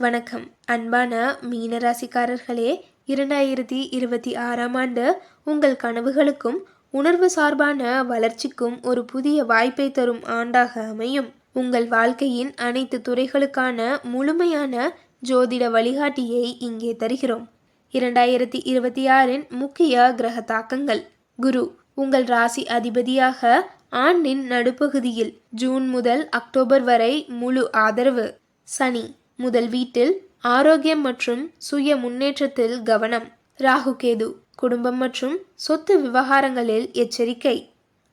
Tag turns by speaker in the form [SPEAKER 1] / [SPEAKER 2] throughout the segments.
[SPEAKER 1] வணக்கம். அன்பான மீனராசிக்காரர்களே இரண்டாயிரத்தி இருபத்தி ஆறாம் ஆண்டு உங்கள் கனவுகளுக்கும் உணர்வு சார்பான வளர்ச்சிக்கும் ஒரு புதிய வாய்ப்பை தரும் ஆண்டாக அமையும். உங்கள் வாழ்க்கையின் அனைத்து துறைகளுக்கான முழுமையான ஜோதிட வழிகாட்டியை இங்கே தருகிறோம். இரண்டாயிரத்தி இருபத்தி ஆறின் முக்கிய கிரக தாக்கங்கள் குரு உங்கள் ராசி அதிபதியாக ஆண்டின் நடுப்பகுதியில் ஜூன் முதல் அக்டோபர் வரை முழு ஆதரவு. சனி முதல் வீட்டில் ஆரோக்கியம் மற்றும் சுய முன்னேற்றத்தில் கவனம். ராகு கேது குடும்பம் மற்றும் சொத்து விவகாரங்களில் எச்சரிக்கை.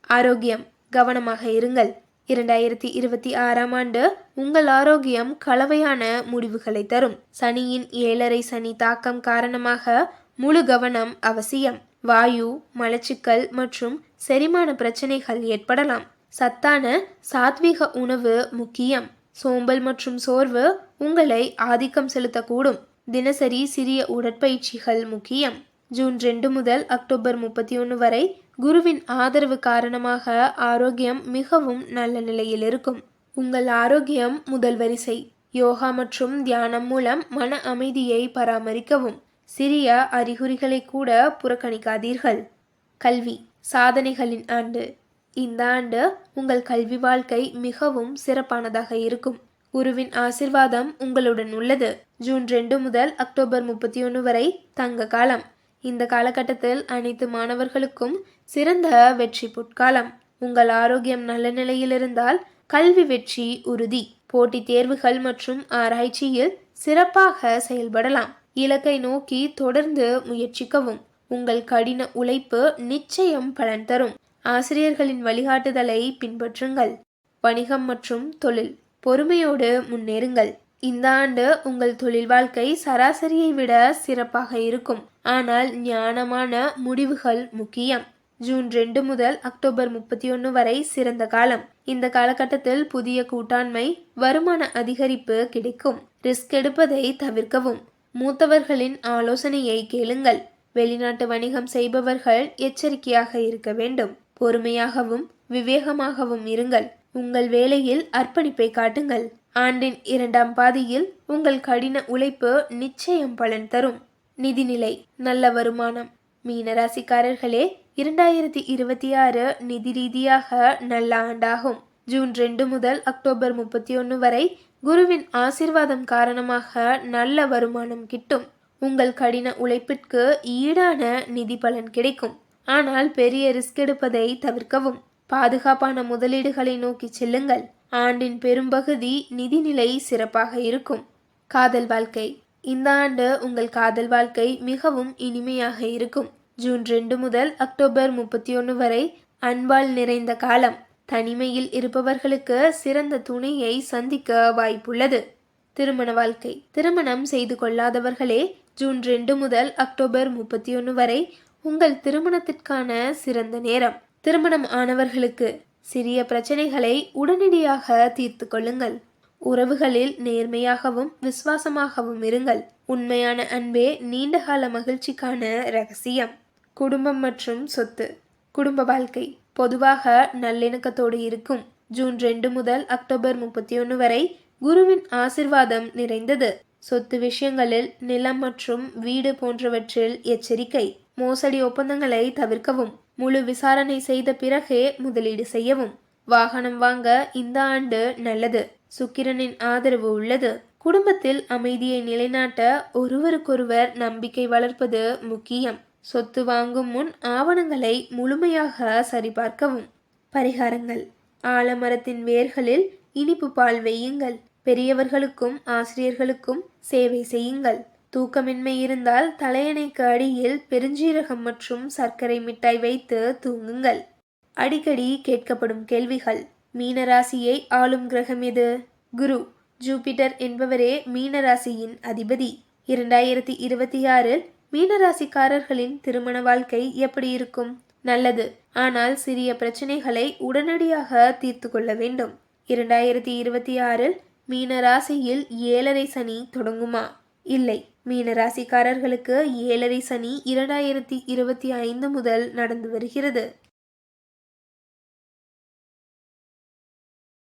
[SPEAKER 1] ஆரோக்கியம் கவனமாக இருங்கள். இரண்டாயிரத்தி இருபத்தி ஆறாம் ஆண்டு உங்கள் ஆரோக்கியம் கலவையான முடிவுகளை தரும். சனியின் ஏழரை சனி தாக்கம் காரணமாக முழு கவனம் அவசியம். வாயு மலச்சிக்கல் மற்றும் செரிமான பிரச்சனைகள் ஏற்படலாம். சத்தான சாத்வீக உணவு முக்கியம். சோம்பல் மற்றும் சோர்வு உங்களை ஆதிக்கம் செலுத்தக்கூடும். தினசரி சிறிய உடற்பயிற்சிகள் முக்கியம். ஜூன் ரெண்டு முதல் அக்டோபர் முப்பத்தி ஒன்று வரை குருவின் ஆதரவு காரணமாக ஆரோக்கியம் மிகவும் நல்ல நிலையில் இருக்கும். உங்கள் ஆரோக்கியம் முதல் வரிசை. யோகா மற்றும் தியானம் மூலம் மன அமைதியை பராமரிக்கவும். சிறிய அறிகுறிகளை கூட புறக்கணிக்காதீர்கள். கல்வி. சாதனைகளின் ஆண்டு. இந்த ஆண்டு உங்கள் கல்வி வாழ்க்கை மிகவும் சிறப்பானதாக இருக்கும். குருவின் ஆசிர்வாதம் உங்களுடன் உள்ளது. ஜூன் ரெண்டு முதல் அக்டோபர் முப்பத்தி ஒன்று வரை தங்க காலம். இந்த காலகட்டத்தில் அனைத்து மாணவர்களுக்கும் சிறந்த வெற்றி பொற்காலம். உங்கள் ஆரோக்கியம் நல்ல நிலையில் இருந்தால் கல்வி வெற்றி உறுதி. போட்டித் தேர்வுகள் மற்றும் ஆராய்ச்சியில் சிறப்பாக செயல்படலாம். இலக்கை நோக்கி தொடர்ந்து முயற்சிக்கவும். உங்கள் கடின உழைப்பு நிச்சயம் பலன் தரும். ஆசிரியர்களின் வழிகாட்டுதலை பின்பற்றுங்கள். வணிகம் மற்றும் தொழில். பொறுமையோடு முன்னேறுங்கள். இந்த ஆண்டு உங்கள் தொழில் வாழ்க்கை சராசரியை விட சிறப்பாக இருக்கும். ஆனால் ஞானமான முடிவுகள் முக்கியம். ஜூன் ரெண்டு முதல் அக்டோபர் முப்பத்தி ஒன்று வரை சிறந்த காலம். இந்த காலகட்டத்தில் புதிய கூட்டாண்மை வருமான அதிகரிப்பு கிடைக்கும். ரிஸ்க் எடுப்பதை தவிர்க்கவும். மூத்தவர்களின் ஆலோசனையை கேளுங்கள். வெளிநாட்டு வணிகம் செய்பவர்கள் எச்சரிக்கையாக இருக்க வேண்டும். பொறுமையாகவும் விவேகமாகவும் இருங்கள். உங்கள் வேலையில் அர்ப்பணிப்பை காட்டுங்கள். ஆண்டின் இரண்டாம் பாதியில் உங்கள் கடின உழைப்பு நிச்சயம் பலன் தரும். நிதிநிலை நல்ல வருமானம். மீனராசிக்காரர்களே இரண்டாயிரத்தி இருபத்தி ஆறு நிதி ரீதியாக நல்ல ஆண்டாகும். ஜூன் ரெண்டு முதல் அக்டோபர் முப்பத்தி ஒன்று வரை குருவின் ஆசிர்வாதம் காரணமாக நல்ல வருமானம் கிட்டும். உங்கள் கடின உழைப்பிற்கு ஈடான நிதி பலன் கிடைக்கும். ஆனால் பெரிய ரிஸ்க் எடுப்பதை தவிர்க்கவும். பாதுகாப்பான முதலீடுகளை நோக்கி செல்லுங்கள். ஆண்டின் பெரும்பகுதி நிதிநிலை சிறப்பாக இருக்கும். காதல் வாழ்க்கை. இந்த ஆண்டு உங்கள் காதல் வாழ்க்கை மிகவும் இனிமையாக இருக்கும். ஜூன் ரெண்டு முதல் அக்டோபர் முப்பத்தி ஒன்று வரை அன்பால் நிறைந்த காலம். தனிமையில் இருப்பவர்களுக்கு சிறந்த துணையை சந்திக்க வாய்ப்புள்ளது. திருமண வாழ்க்கை. திருமணம் செய்து கொள்ளாதவர்களே ஜூன் ரெண்டு முதல் அக்டோபர் முப்பத்தி ஒன்று வரை உங்கள் திருமணத்திற்கான சிறந்த நேரம். திருமணம் ஆனவர்களுக்கு சிறிய பிரச்சனைகளை உடனடியாக தீர்த்து கொள்ளுங்கள். உறவுகளில் நேர்மையாகவும் விசுவாசமாகவும் இருங்கள். உண்மையான அன்பே நீண்டகால மகிழ்ச்சிக்கான ரகசியம். குடும்பம் மற்றும் சொத்து. குடும்ப வாழ்க்கை. பொதுவாக நல்லிணக்கத்தோடு இருக்கும். ஜூன் ரெண்டு முதல் அக்டோபர் முப்பத்தி ஒன்று வரை குருவின் ஆசிர்வாதம் நிறைந்தது. சொத்து விஷயங்களில் நிலம் மற்றும் வீடு போன்றவற்றில் எச்சரிக்கை. மோசடி ஒப்பந்தங்களை தவிர்க்கவும் முழு விசாரணை செய்த பிறகே முதலீடு செய்யவும். வாகனம் வாங்க இந்த ஆண்டு நல்லது. சுக்கிரனின் ஆதரவு உள்ளது. குடும்பத்தில் அமைதியை நிலைநாட்ட ஒருவருக்கொருவர் நம்பிக்கை வளர்ப்பது முக்கியம். சொத்து வாங்கும் முன் ஆவணங்களை முழுமையாக சரிபார்க்கவும். பரிகாரங்கள். ஆலமரத்தின் வேர்களில் இனிப்பு பால் வெய்யுங்கள் பெரியவர்களுக்கும் ஆசிரியர்களுக்கும் சேவை செய்யுங்கள். தூக்கமின்மை இருந்தால் தலையணைக்கு அடியில் பெருஞ்சீரகம் மற்றும் சர்க்கரை மிட்டாய் வைத்து தூங்குங்கள். அடிக்கடி கேட்கப்படும் கேள்விகள் மீனராசியை ஆளும் கிரகம் எது? குரு ஜூபிட்டர் என்பவரே மீனராசியின் அதிபதி. இரண்டாயிரத்தி இருபத்தி ஆறில் மீனராசிக்காரர்களின் திருமண வாழ்க்கை எப்படி இருக்கும்? நல்லது. ஆனால் சிறிய பிரச்சனைகளை உடனடியாக தீர்த்து கொள்ள வேண்டும். இரண்டாயிரத்தி இருபத்தி ஆறில் மீனராசியில் ஏழரை சனி தொடங்குமா? இல்லை. மீன ராசிக்காரர்களுக்கு ஏழரை சனி இரண்டாயிரத்தி இருபத்தி ஐந்து முதல் நடந்து வருகிறது.